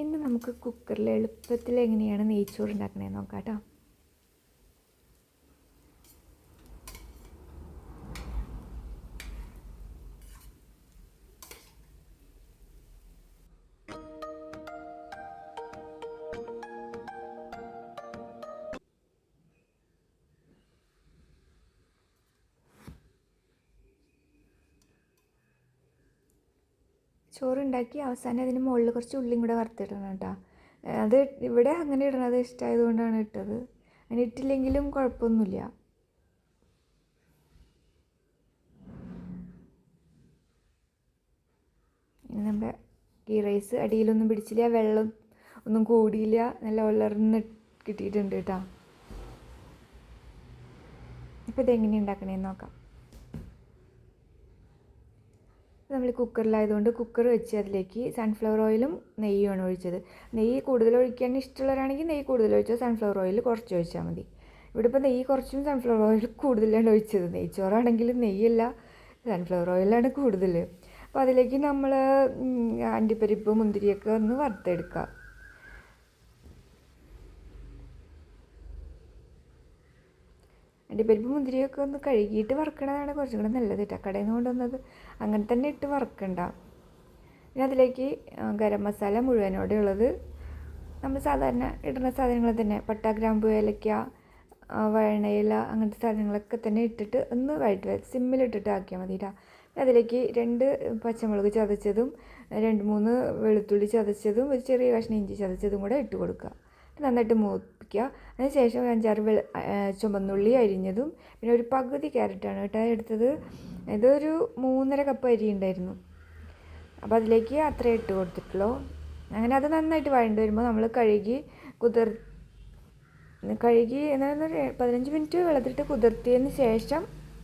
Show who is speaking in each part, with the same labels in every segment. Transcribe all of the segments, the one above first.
Speaker 1: ഇന്ന് നമുക്ക് കുക്കറിൽ എളുപ്പത്തിൽ എങ്ങനെയാണ് നെയ്ച്ചോറ് ഉണ്ടാക്കണേന്ന് നോക്കാം കേട്ടോ ചോറുണ്ടാക്കി അവസാനം അതിന് മുകളിൽ കുറച്ച് ഉള്ളിയും കൂടെ വറുത്തിടണം കേട്ടോ. അത് ഇവിടെ അങ്ങനെ ഇടണത് ഇഷ്ടമായതുകൊണ്ടാണ് ഇട്ടത്. അങ്ങനെ ഇട്ടില്ലെങ്കിലും കുഴപ്പമൊന്നുമില്ല. നമ്മുടെ ഗീ റൈസ് അടിയിലൊന്നും പിടിച്ചില്ല. വെള്ളം ഒന്നും കൂടിയില്ല. നല്ല ഉലർന്ന് കിട്ടിയിട്ടുണ്ട് കേട്ടോ. അപ്പോൾ ഇതെങ്ങനെ ഉണ്ടാക്കണേന്ന് നോക്കാം. നമ്മൾ കുക്കറിലായതുകൊണ്ട് കുക്കർ വെച്ച് അതിലേക്ക് സൺഫ്ലവർ ഓയിലും നെയ്യുമാണ് ഒഴിച്ചത്. നെയ്യ് കൂടുതൽ ഒഴിക്കാൻ ഇഷ്ടമുള്ളവരാണെങ്കിൽ നെയ്യ് കൂടുതൽ ഒഴിച്ചാൽ സൺഫ്ലവർ ഓയിൽ കുറച്ച് ഒഴിച്ചാൽ മതി. ഇവിടെ ഇപ്പോൾ നെയ്യ് കുറച്ചും സൺഫ്ലവർ ഓയിൽ കൂടുതലാണ് ഒഴിച്ചത്. നെയ്ച്ചോറാണെങ്കിൽ നെയ്യല്ല സൺഫ്ലവർ ഓയിലാണ് കൂടുതൽ. അപ്പോൾ അതിലേക്ക് നമ്മൾ അണ്ടിപ്പരിപ്പ് മുന്തിരിയൊക്കെ ഒന്ന് വറുത്തെടുക്കുക. അണ്ടിപ്പരിപ്പ് മുന്തിരിയൊക്കെ ഒന്ന് കഴുകിയിട്ട് വറുക്കണതാണ് കുറച്ചും കൂടെ നല്ലത് കേട്ടോ കടയിൽ നിന്ന് കൊണ്ടുവന്നത് അങ്ങനെ തന്നെ ഇട്ട് വറുക്കണ്ട. പിന്നെ അതിലേക്ക് ഗരം മസാല മുഴുവനോടെ ഉള്ളത്. നമ്മൾ സാധാരണ ഇടുന്ന സാധനങ്ങൾ തന്നെ പട്ട ഗ്രാമ്പു ഏലക്ക വഴണയില അങ്ങനത്തെ സാധനങ്ങളൊക്കെ തന്നെ ഇട്ടിട്ട് ഒന്ന് വഴറ്റി സിമ്മിലിട്ടിട്ട് ആക്കിയാൽ മതി കേട്ടോ അതിലേക്ക് രണ്ട് പച്ചമുളക് ചതച്ചതും രണ്ട് മൂന്ന് വെളുത്തുള്ളി ചതച്ചതും ഒരു ചെറിയ കഷ്ണം ഇഞ്ചി ചതച്ചതും കൂടെ ഇട്ട് കൊടുക്കുക. നന്നായിട്ട് മൂപ്പിക്കുക അതിന് ശേഷം ഒരു അഞ്ചാറ് വെള ചുമന്നുള്ളി അരിഞ്ഞതും പിന്നെ ഒരു പകുതി ക്യാരറ്റാണ് കേട്ടോ. എടുത്തത് ഇതൊരു മൂന്നര കപ്പ് അരി ഉണ്ടായിരുന്നു. അപ്പോൾ അതിലേക്ക് അത്ര ഇട്ട് കൊടുത്തിട്ടുള്ളൂ. അങ്ങനെ അത് നന്നായിട്ട് വഴണ്ട് വരുമ്പോൾ നമ്മൾ കഴുകി കുതിർ കഴുകി എന്നൊരു പതിനഞ്ച് മിനിറ്റ് വെള്ളത്തിലിട്ട് കുതിർത്തിയതിന് ശേഷം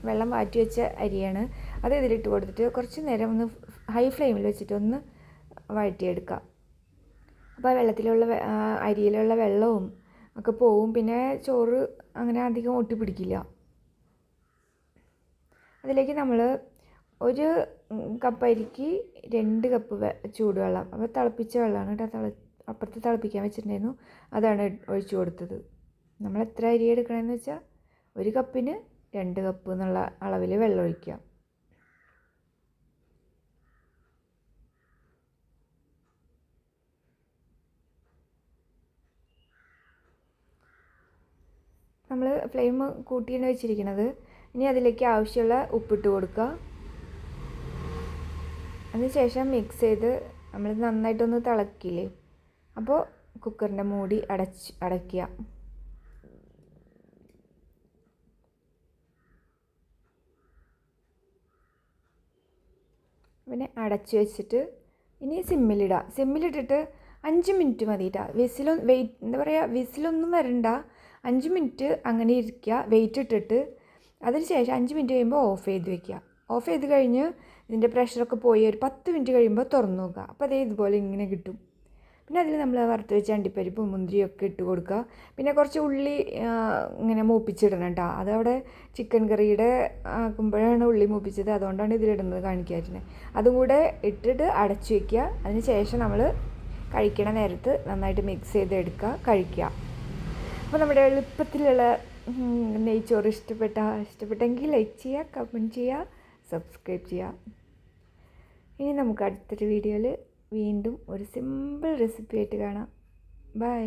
Speaker 1: വെള്ളം മാറ്റി വെച്ച അരിയാണ്. അത് ഇതിലിട്ട് കൊടുത്തിട്ട് കുറച്ച് നേരം ഒന്ന് ഹൈ ഫ്ലെയിമിൽ വെച്ചിട്ട് ഒന്ന് വഴറ്റിയെടുക്കുക അപ്പോൾ വെള്ളത്തിലുള്ള അരിയിലുള്ള വെള്ളവും ഒക്കെ പോവും. പിന്നെ ചോറ് അങ്ങനെ അധികം ഒട്ടിപ്പിടിക്കില്ല. അതിലേക്ക് നമ്മൾ ഒരു കപ്പ് അരിക്ക് രണ്ട് കപ്പ് ചൂടുവെള്ളം. അപ്പോൾ തിളപ്പിച്ച വെള്ളമാണ് കേട്ടോ തിള അപ്പുറത്ത് തിളപ്പിക്കാൻ വെച്ചിട്ടുണ്ടായിരുന്നു. അതാണ് ഒഴിച്ചു കൊടുത്തത്. നമ്മൾ എത്ര അരി എടുക്കണമെന്ന് വെച്ചാൽ ഒരു കപ്പിന് രണ്ട് കപ്പ് എന്നുള്ള അളവിൽ വെള്ളം ഒഴിക്കുക. നമ്മൾ ഫ്ലെയിം കൂട്ടിയാണ് വെച്ചിരിക്കുന്നത് ഇനി അതിലേക്ക് ആവശ്യമുള്ള ഉപ്പിട്ട് കൊടുക്കുക അതിനുശേഷം മിക്സ് ചെയ്ത് നമ്മൾ നന്നായിട്ടൊന്ന് തിളക്കില്ലേ? അപ്പോൾ കുക്കറിന്റെ മൂടി അടച്ച് അടയ്ക്കുക. പിന്നെ അടച്ച് വെച്ചിട്ട് ഇനി സിമ്മിലിടുക സിമ്മിലിട്ടിട്ട് അഞ്ച് മിനിറ്റ് മതി കേട്ടോ വിസിലൊ വെയിറ്റ് എന്താ പറയുക വിസിലൊന്നും വരണ്ട. അഞ്ച് മിനിറ്റ് അങ്ങനെ ഇരിക്കുക. വെയിറ്റ് ഇട്ടിട്ട് അതിനുശേഷം അഞ്ച് മിനിറ്റ് കഴിയുമ്പോൾ ഓഫ് ചെയ്ത് വെക്കുക. ഓഫ് ചെയ്ത് കഴിഞ്ഞ് ഇതിന്റെ പ്രഷറൊക്കെ പോയി ഒരു പത്ത് മിനിറ്റ് കഴിയുമ്പോൾ തുറന്നു നോക്കുക. അപ്പോൾ അതേ ഇതുപോലെ ഇങ്ങനെ കിട്ടും. പിന്നെ അതിൽ നമ്മൾ വറുത്ത് വെച്ച അണ്ടിപ്പരിപ്പും മുന്തിരിയൊക്കെ ഇട്ട് കൊടുക്കുക. പിന്നെ കുറച്ച് ഉള്ളി ഇങ്ങനെ മൂപ്പിച്ചിടണം കേട്ടോ. അതവിടെ ചിക്കൻ കറിയുടെ ആക്കുമ്പോഴാണ് ഉള്ളി മൂപ്പിച്ചത്. അതുകൊണ്ടാണ് ഇതിലിടുന്നത് കാണിക്കാറ്റിനെ അതും കൂടെ ഇട്ടിട്ട് അടച്ചു വയ്ക്കുക അതിന് ശേഷം നമ്മൾ കഴിക്കണ നേരത്ത് നന്നായിട്ട് മിക്സ് ചെയ്ത് എടുക്കുക കഴിക്കുക. അപ്പോൾ നമ്മുടെ എളുപ്പത്തിലുള്ള നെയ്ച്ചോറ് ഇഷ്ടപ്പെട്ട ഇഷ്ടപ്പെട്ടെങ്കിൽ ലൈക്ക് ചെയ്യുക കമന്റ് ചെയ്യുക സബ്സ്ക്രൈബ് ചെയ്യുക. ഇനി നമുക്ക് അടുത്തൊരു വീഡിയോയിൽ വീണ്ടും ഒരു സിമ്പിൾ റെസിപ്പി ആയിട്ട് കാണാം. ബൈ